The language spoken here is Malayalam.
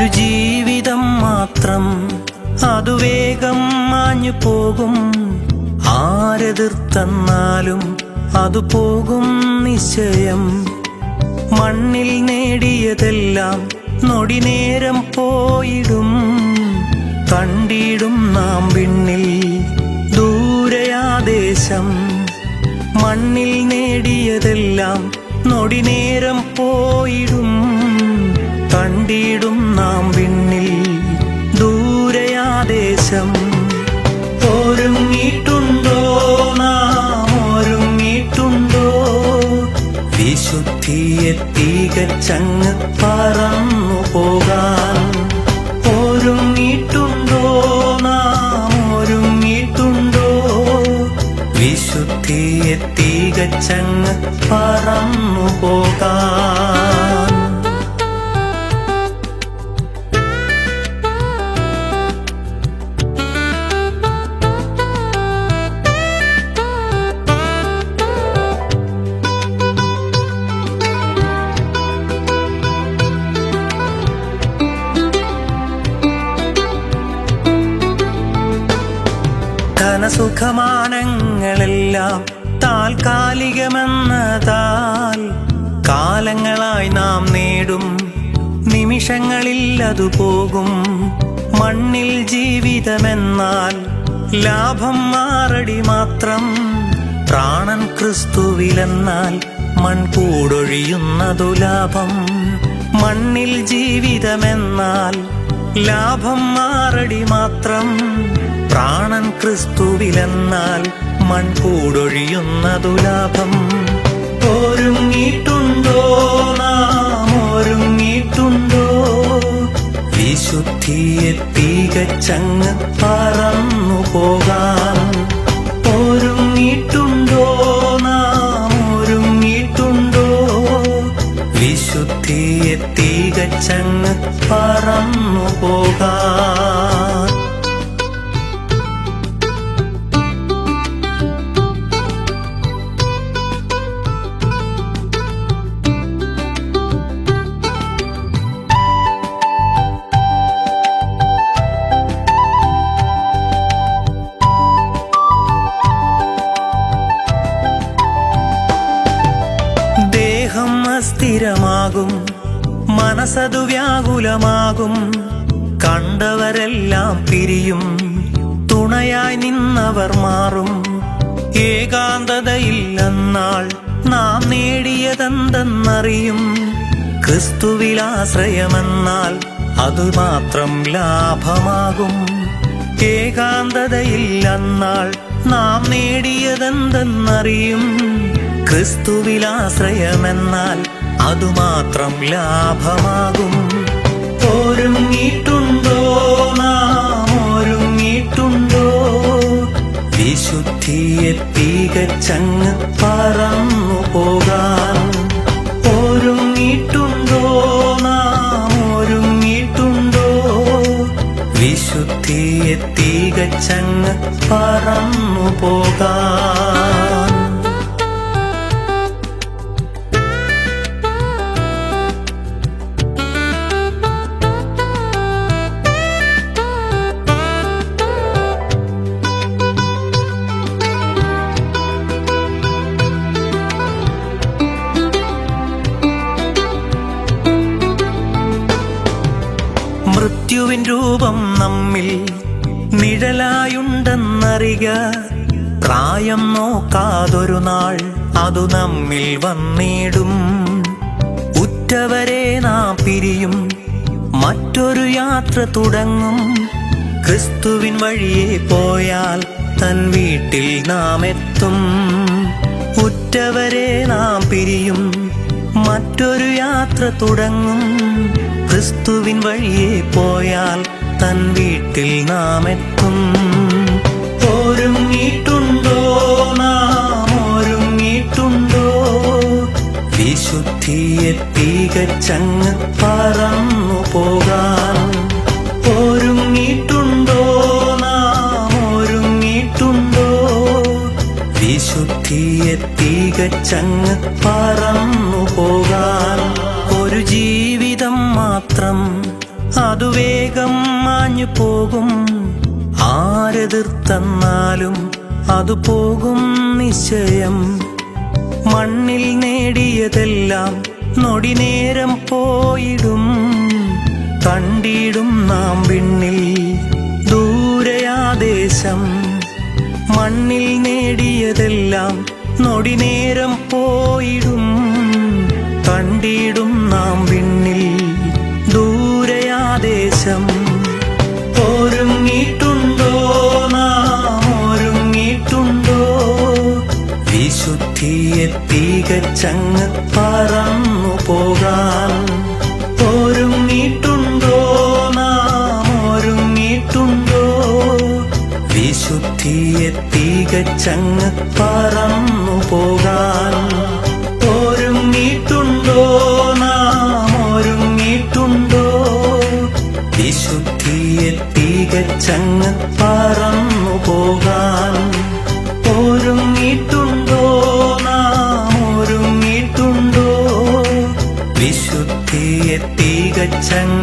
ഒരു ജീവിതം മാത്രം അതു വേഗം മാഞ്ഞു പോകും. ആരെതിർത്തന്നാലും അത് പോകും നിശ്ചയം. മണ്ണിൽ നേടിയതെല്ലാം നൊടി നേരം പോയിടും. കണ്ടിടും നാം പിന്നിൽ ദൂരയാദേശം. മണ്ണിൽ നേടിയതെല്ലാം നൊടി നേരം പോയിടും. കണ്ടിടും നാം വിണ്ണിൽ ദൂരയാദേശം. ഒരുങ്ങിയിട്ടുണ്ടോ നാം? ഒരുങ്ങിയിട്ടുണ്ടോ? വിശുദ്ധിയെ തികച്ചങ്ങ് പറന്നു പോകാൻ. ഒരുങ്ങിയിട്ടുണ്ടോ നാം? ഒരുങ്ങിയിട്ടുണ്ടോ? വിശുദ്ധിയെ തികച്ചങ്ങ് പറന്നു പോകാൻ. ധനസുഖമാനങ്ങളെല്ലാം താൽക്കാലികമെന്നതാൽ കാലങ്ങളായി നാം നേടും നിമിഷങ്ങളിൽ അതു പോകും. മണ്ണിൽ ജീവിതമെന്നാൽ ലാഭം മാറടി മാത്രം. പ്രാണൻ ക്രിസ്തുവിലെന്നാൽ മൺകൂടൊഴിയുന്നതു ലാഭം. മണ്ണിൽ ജീവിതമെന്നാൽ ലാഭം മാറടി മാത്രം. പ്രാണൻ ക്രിസ്തുവിലെന്നാൽ മൺകൂടൊഴിയുന്നതു ലാഭം. ഒരുങ്ങിയിട്ടുണ്ടോ നാം? ഒരുങ്ങിയിട്ടുണ്ടോ? വിശുദ്ധിയെ തികച്ചങ്ങ് പറന്നു പോകാൻ. ഒരുങ്ങിയിട്ടുണ്ടോ നാം? ഒരുങ്ങിയിട്ടുണ്ടോ? വിശുദ്ധിയെ തികച്ചങ്ങ് പറന്നു പോകാൻ. അസ്ഥിരമാകും മനസ്സതു വ്യാകുലമാകും. കണ്ടവരെല്ലാം പിരിയും. തുണയായി നിന്നവർ മാറും. ഏകാന്തതയില്ലെന്നാൾ നാം നേടിയതെന്തെന്നറിയും. ക്രിസ്തുവിലാശ്രയമെന്നാൽ അതുമാത്രം ലാഭമാകും. ഏകാന്തതയില്ലെന്നാൾ നാം നേടിയതെന്തെന്നറിയും. ക്രിസ്തുവിലാശ്രയമെന്നാൽ അതുമാത്രം ലാഭമാകും. ഒരുങ്ങിയിട്ടുണ്ടോ നാം? ഒരുങ്ങിയിട്ടുണ്ടോ? വിശുദ്ധിയെ തികച്ചങ്ങ് പറന്നു പോകാൻ. ഒരുങ്ങിയിട്ടുണ്ടോ നാം? ഒരുങ്ങിയിട്ടുണ്ടോ? വിശുദ്ധിയെ തികച്ചങ്ങ് പറന്നു പോകാൻ. മൃത്യുവിൻ രൂപം നമ്മിൽ നിഴലായുണ്ടെന്നറിക. പ്രായം നോക്കാതൊരു നാൾ അതു നമ്മിൽ വന്നിടും. ഉറ്റവരെ നാം പിരിയും മറ്റൊരു യാത്ര തുടങ്ങും. ക്രിസ്തുവിൻ വഴിയെ പോയാൽ തൻ വീട്ടിൽ നാം എത്തും. ഉറ്റവരെ നാം പിരിയും മറ്റൊരു യാത്ര തുടങ്ങും. ക്രിസ്തുവിൻ വഴിയെ പോയാൽ തൻ വീട്ടിൽ നാം എത്തും ഒരുങ്ങിയിട്ടുണ്ടോ നാം? ഒരുങ്ങിയിട്ടുണ്ടോ? വിശുദ്ധിയെ തികച്ചങ്ങ് പറന്നു പോകാൻ. ഒരുങ്ങിയിട്ടുണ്ടോ നാം? ഒരുങ്ങിയിട്ടുണ്ടോ? വിശുദ്ധിയെ തികച്ചങ്ങ് മാത്രം അതു വേഗം മാഞ്ഞു പോകും. ആരെതിർത്തന്നാലും അതു പോകും നിശ്ചയം. മണ്ണിൽ നേടിയതെല്ലാം നൊടി നേരം പോയിടും. കണ്ടിടും നാം വിണ്ണിൽ ദൂരയാദേശം മണ്ണിൽ നേടിയതെല്ലാം നൊടി നേരം പോയിടും. കണ്ടിടും നാം തികച്ചങ്ങ് പറന്നു പോകാൻ ഒരുങ്ങിയിട്ടുണ്ടോ നാം? ഒരുങ്ങിയിട്ടുണ്ടോ? വിശുദ്ധിയെ തികച്ചങ്ങ് പറന്നു പോകാൻ ഒരുങ്ങിയിട്ടുണ്ടോ നാം? ഒരുങ്ങിയിട്ടുണ്ടോ? വിശുദ്ധിയെ തികച്ചങ്ങ് പറന്നു sang